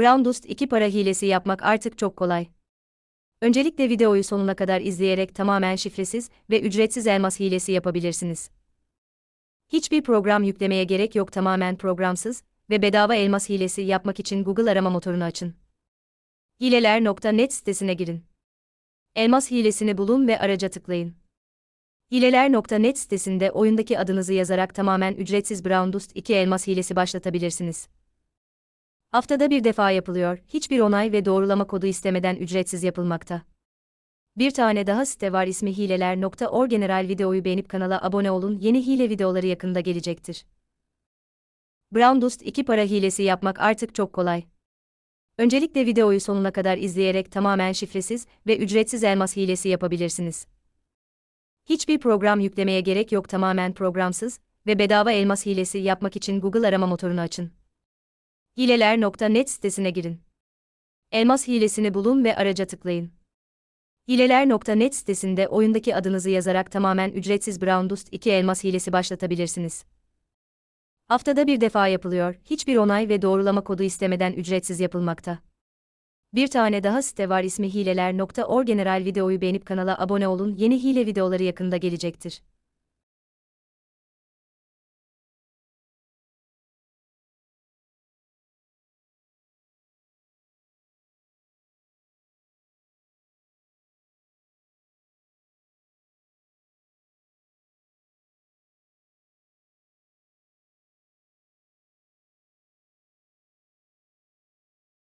Brown Dust 2 para hilesi yapmak artık çok kolay. Öncelikle videoyu sonuna kadar izleyerek tamamen şifresiz ve ücretsiz elmas hilesi yapabilirsiniz. Hiçbir program yüklemeye gerek yok tamamen programsız ve bedava elmas hilesi yapmak için Google arama motorunu açın. Hileler.net sitesine girin. Elmas hilesini bulun ve araca tıklayın. Hileler.net sitesinde oyundaki adınızı yazarak tamamen ücretsiz Brown Dust 2 elmas hilesi başlatabilirsiniz. Haftada bir defa yapılıyor, hiçbir onay ve doğrulama kodu istemeden ücretsiz yapılmakta. Bir tane daha site var ismi hileler.org general videoyu beğenip kanala abone olun yeni hile videoları yakında gelecektir. Brown Dust 2 para hilesi yapmak artık çok kolay. Öncelikle videoyu sonuna kadar izleyerek tamamen şifresiz ve ücretsiz elmas hilesi yapabilirsiniz. Hiçbir program yüklemeye gerek yok tamamen programsız ve bedava elmas hilesi yapmak için Google arama motorunu açın. Hileler.net sitesine girin. Elmas hilesini bulun ve araca tıklayın. Hileler.net sitesinde oyundaki adınızı yazarak tamamen ücretsiz Brown Dust 2 elmas hilesi başlatabilirsiniz. Haftada bir defa yapılıyor, hiçbir onay ve doğrulama kodu istemeden ücretsiz yapılmakta. Bir tane daha site var ismi hileler.org general videoyu beğenip kanala abone olun yeni hile videoları yakında gelecektir.